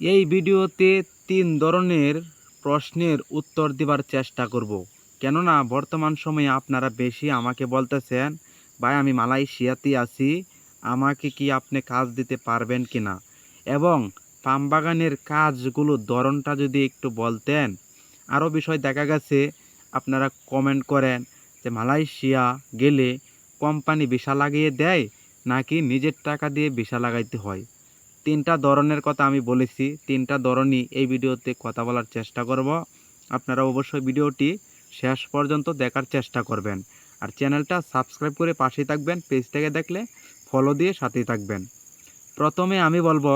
এই ভিডিওতে তিন ধরনের প্রশ্নের উত্তর দেবার চেষ্টা করব। কেননা বর্তমান সময়ে আপনারা বেশি আমাকে বলতেছেন, ভাই, আমি মালয়েশিয়াতে আছি, আমাকে কি আপনি কাজ দিতে পারবেন কি না এবং পাম বাগানের কাজগুলোর ধরনটা যদি একটু বলতেন, আরও বিষয় দেখা গেছে, আপনারা কমেন্ট করেন যে মালয়েশিয়া গেলে কোম্পানি ভিসা লাগিয়ে দেয় নাকি নিজের টাকা দিয়ে ভিসা লাগাইতে হয়? তিনটা ধরনের কথা আমি বলেছি, তিনটা ধরনই এই ভিডিওতে কথা বলার চেষ্টা করব। আপনারা অবশ্যই ভিডিওটি শেষ পর্যন্ত দেখার চেষ্টা করবেন। আর চ্যানেলটা সাবস্ক্রাইব করে পাশেই থাকবেন পেজ থেকে দেখলে ফলো দিয়ে সাথেই থাকবেন। প্রথমে আমি বলব,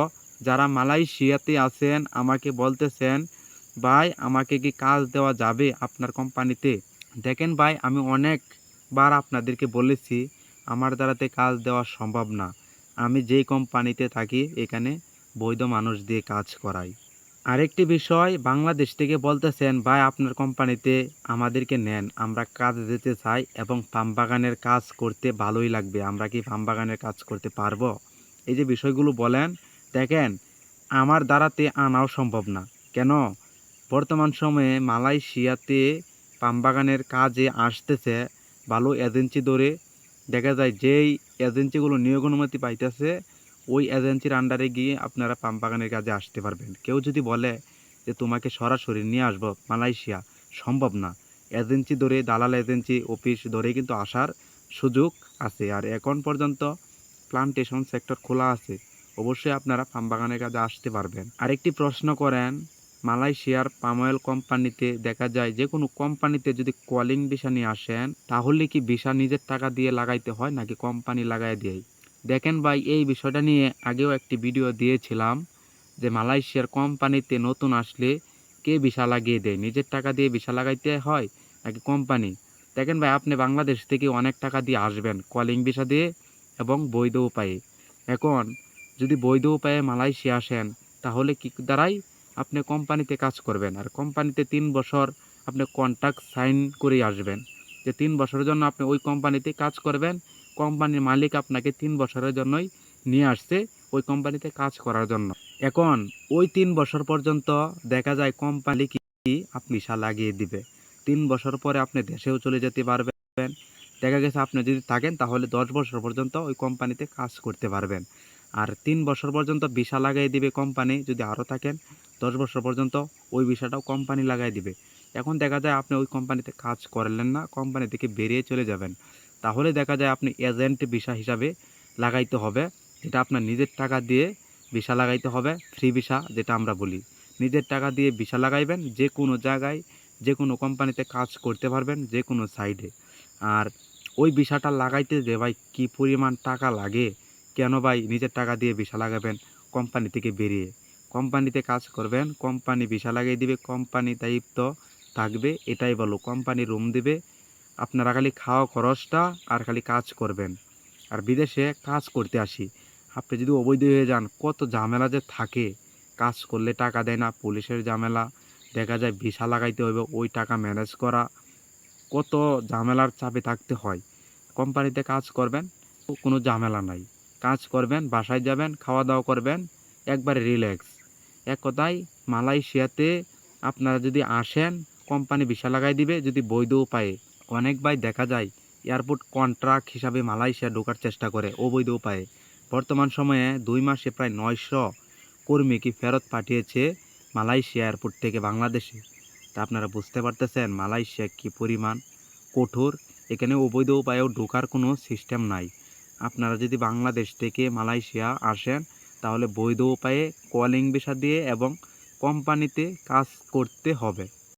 যারা মালয়েশিয়াতে আছেন, আমাকে বলতেছেন, ভাই, আমাকে কি কাজ দেওয়া যাবে আপনার কোম্পানিতে? দেখেন ভাই, আমি অনেকবার আপনাদেরকে বলেছি, আমার দ্বারাতে কাজ দেওয়া সম্ভব না। আমি যেই কোম্পানিতে থাকি, এখানে বৈধ মানুষ দিয়ে কাজ করাই। আরেকটি বিষয়, বাংলাদেশ থেকে বলতেছেন, ভাই, আপনার কোম্পানিতে আমাদেরকে নেন, আমরা কাজ দিতে চাই এবং পাম বাগানের কাজ করতে ভালোই লাগবে, আমরা কি পাম বাগানের কাজ করতে পারব? এই যে বিষয়গুলো বলেন, দেখেন, আমার দ্বারাতে আনাও সম্ভব না। কেন? বর্তমান সময়ে মালয়েশিয়াতে পাম বাগানের কাজে আসতেছে ভালো এজেন্সি ধরে। দেখা যায় যেই এজেন্সিগুলো নিয়োগ অনুমতি পাইতেছে, ওই এজেন্সির আন্ডারে গিয়ে আপনারা পাম বাগানের কাজে আসতে পারবেন। কেউ যদি বলে যে, তোমাকে সরাসরি নিয়ে আসব মালয়েশিয়া, সম্ভব না। এজেন্সি ধরে, দালাল এজেন্সি, অফিস ধরে কিন্তু আসার সুযোগ আছে। আর এখন পর্যন্ত প্লান্টেশন সেক্টর খোলা আছে। অবশ্যই আপনারা পাম বাগানের কাজে আসতে পারবেন। আরেকটি প্রশ্ন করেন মালয়েশিয়ার পাম অয়েল কোম্পানিতে দেখা যায় যে কোনো কোম্পানিতে যদি কলিং ভিসা নিয়ে আসেন, তাহলে কি ভিসা নিজের টাকা দিয়ে লাগাইতে হয় নাকি কোম্পানি লাগাই দেয়? দেখেন ভাই, এই বিষয়টা নিয়ে আগেও একটি ভিডিও দিয়েছিলাম যে মালয়েশিয়ার কোম্পানিতে নতুন আসলে কে ভিসা লাগিয়ে দেয়? নিজের টাকা দিয়ে ভিসা লাগাইতে হয় নাকি কোম্পানি? দেখেন ভাই, আপনি বাংলাদেশ থেকে অনেক টাকা দিয়ে আসবেন কলিং ভিসা দিয়ে এবং বৈধ উপায়ে। এখন যদি বৈধ উপায়ে মালয়েশিয়া আসেন, তাহলে কি দ্বারাই আপনি কোম্পানিতে কাজ করবেন আর কোম্পানিতে তিন বছর আপনি কন্ট্রাক্ট সাইন করে আসবেন। যে তিন বছরের জন্য আপনি ওই কোম্পানিতে কাজ করবেন, কোম্পানির মালিক আপনাকে তিন বছরের জন্যই নিয়ে আসছে ওই কোম্পানিতে কাজ করার জন্য। এখন ওই তিন বছর পর্যন্ত দেখা যায় কোম্পানি কি আপনি ভিসা লাগিয়ে দিবে। তিন বছর পরে আপনি দেশেও চলে যেতে পারবেন। দেখা গেছে আপনি যদি থাকেন তাহলে দশ বছর পর্যন্ত ওই কোম্পানিতে কাজ করতে পারবেন। আর তিন বছর পর্যন্ত ভিসা লাগাই দিবে কোম্পানি যদি আরও থাকেন, দশ বছর পর্যন্ত ওই ভিসাটাও কোম্পানি লাগাই দিবে। এখন দেখা যায় আপনি ওই কোম্পানিতে কাজ করলেন না কোম্পানি থেকে বেরিয়ে চলে যাবেন। তাহলে দেখা যায় আপনি এজেন্ট ভিসা হিসাবে লাগাইতে হবে, যেটা আপনার নিজের টাকা দিয়ে ভিসা লাগাইতে হবে ফ্রি ভিসা যেটা আমরা বলি। নিজের টাকা দিয়ে ভিসা লাগাইবেন, যে কোনো জায়গায়, যে কোনো কোম্পানিতে কাজ করতে পারবেন, যে কোনো সাইডে আর ওই ভিসাটা লাগাইতে যে ভাই কী পরিমাণ টাকা লাগে কেন ভাই নিজের টাকা দিয়ে ভিসা লাগাবেন? কোম্পানি থেকে বেরিয়ে। কোম্পানিতে কাজ করবেন, কোম্পানি ভিসা লাগিয়ে দিবে, কোম্পানি দায়িত্ব থাকবে, এটাই বলো। কোম্পানি রুম দিবে, আপনারা খালি খাওয়া খরচটা আর খালি কাজ করবেন। আর বিদেশে কাজ করতে আসি। আপনি যদি অবৈধ হয়ে যান, কত ঝামেলা যে থাকে। কাজ করলে টাকা দেয় না, পুলিশের ঝামেলা। দেখা যায় ভিসা লাগাইতে হবে, ওই টাকা ম্যানেজ করা। কত ঝামেলার চাপে থাকতে হয়। কোম্পানিতে কাজ করবেন, কোনো ঝামেলা নাই। কাজ করবেন, বাসায় যাবেন খাওয়া দাওয়া করবেন, একবারে রিল্যাক্স এক কথায়, মালয়েশিয়াতে আপনারা যদি আসেন, কোম্পানি ভিসা লাগাই দিবে, যদি বৈধ উপায়ে। অনেক ভাই দেখা যায়, এয়ারপোর্ট কন্ট্রাক্ট হিসাবে মালয়েশিয়া ঢোকার চেষ্টা করে, অবৈধ উপায়ে। বর্তমান সময়ে দুই মাসে প্রায় নয়শো কর্মীকে ফেরত পাঠিয়েছে মালয়েশিয়া এয়ারপোর্ট থেকে বাংলাদেশে। তা আপনারা বুঝতে পারতেছেন, মালয়েশিয়া কি পরিমাণ কঠোর। এখানে অবৈধ উপায়েও ঢোকার কোনো সিস্টেম নাই। আপনারা যদি বাংলাদেশ থেকে মালয়েশিয়া আসেন, তাহলে বৈধ উপায়ে কলিং ভিসা দিয়ে এবং কোম্পানিতে কাজ করতে হবে।